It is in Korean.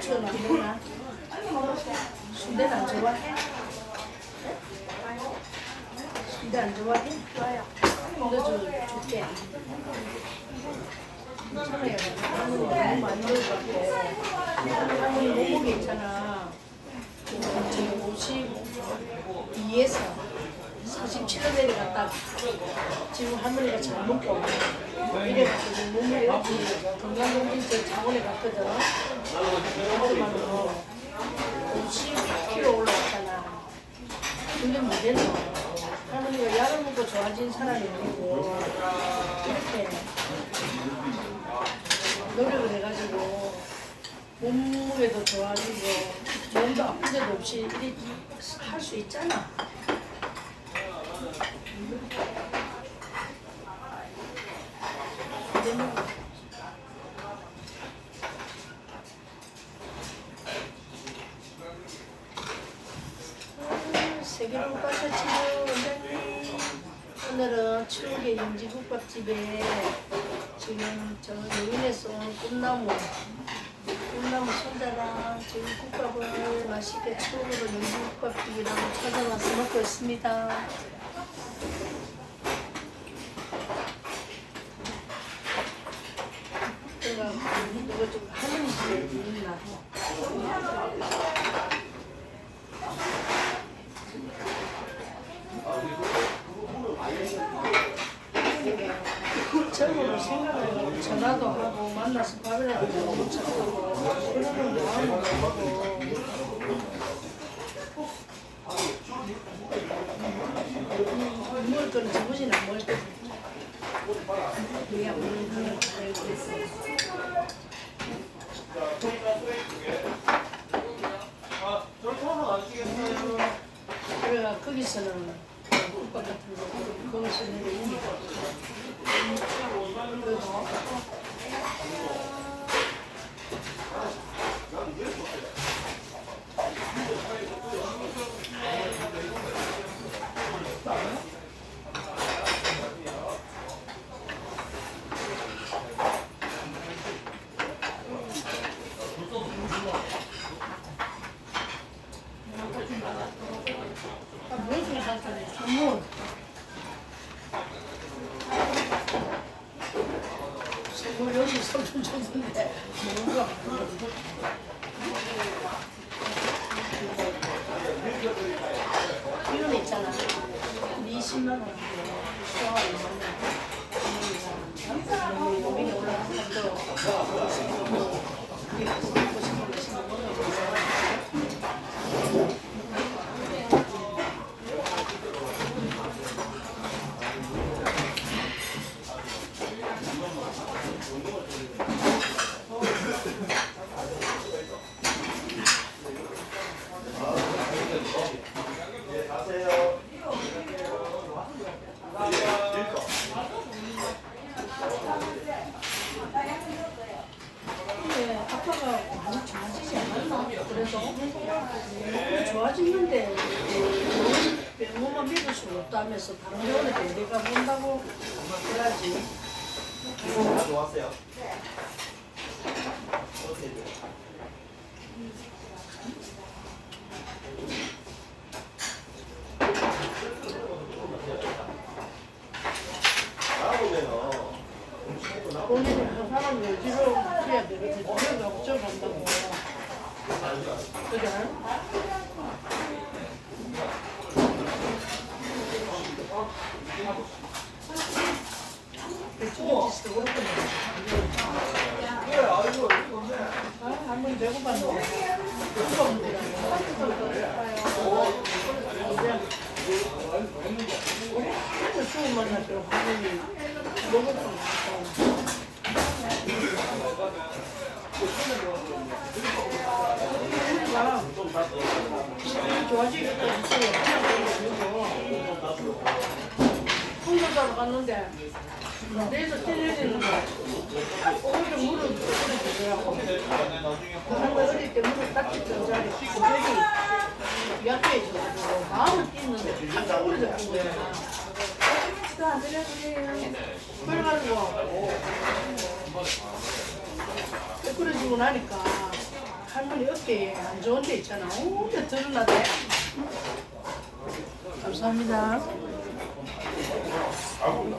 수는 안 먹나? 순대는 안 좋아해? 순대 안 좋아해? 좋아요. 줘, 줄게. 괜찮아요. 할머니 너무 많이 먹어갖고. 할머니 몸무게 있잖아. 지금 52에서 47로 내려갔다가 지금 할머니가 잘 먹고 이래가지고 몸무게 여기 건강검진소 자원에 갔거든. 그때만 50kg 올라갔잖아. 근데 문제는 할머니가 약을 먹고 좋아진 사람이 아니고 이렇게 노력을 해가지고 몸무게도 좋아지고 몸도 아픈 데도 없이 이렇게 할수 있잖아. 근데 뭐 아, 세계로 가셨지요, 원장님. 오늘은 추억의 영지국밥집에 지금 저 여인에서 온 꿈나무, 꿈나무 손자랑 지금 국밥을 맛있게 추억으로 영지국밥집이랑 찾아와서 먹고 있습니다. 제가 이거 좀 할머니 집에 있나? 젊은 생각을 하고 전화도 하고 만나서 밥이라도 먹고 찾고 그러는 마음을 먹고 먹을 거는 저보지는 안 먹을 거지 그래야 먹는 거는 그래가 거기서는 국밥 같은 거 거기서 내 153점 줬는데 뭔가 이런 있잖아 20만 원 수학 2만 원 500에 올라가는 것도 근데 아빠가 많이 좋아지지 않았나? 그래서 몸이 좋아지는데 병원만 믿을 수 없다면서 병원에 내가 본다고 그래야지. 다 좋았어요. 나오면은 본인이 그 사람 여지로 해야 되거든. 죽은 짓도 그렇게 아, 한번 되고 봤는데. 이제 수업 만날 때 화면이. 우리가 좋아지겠다 했어 요. 홍보사로 갔는데 내에서 찔리는 거 오히려 물을 뿌려주더라고. 그 어릴 때 물을 딱 찢던 자리 고백이 약해져가지고 마음을 뛰는데 탁. 더안 드려도 돼요. 그래가지고 끓여주고 나니까 할머니 어깨에 안 좋은 데 있잖아. 온데 드러나대. 감사합니다. 아, 몰라.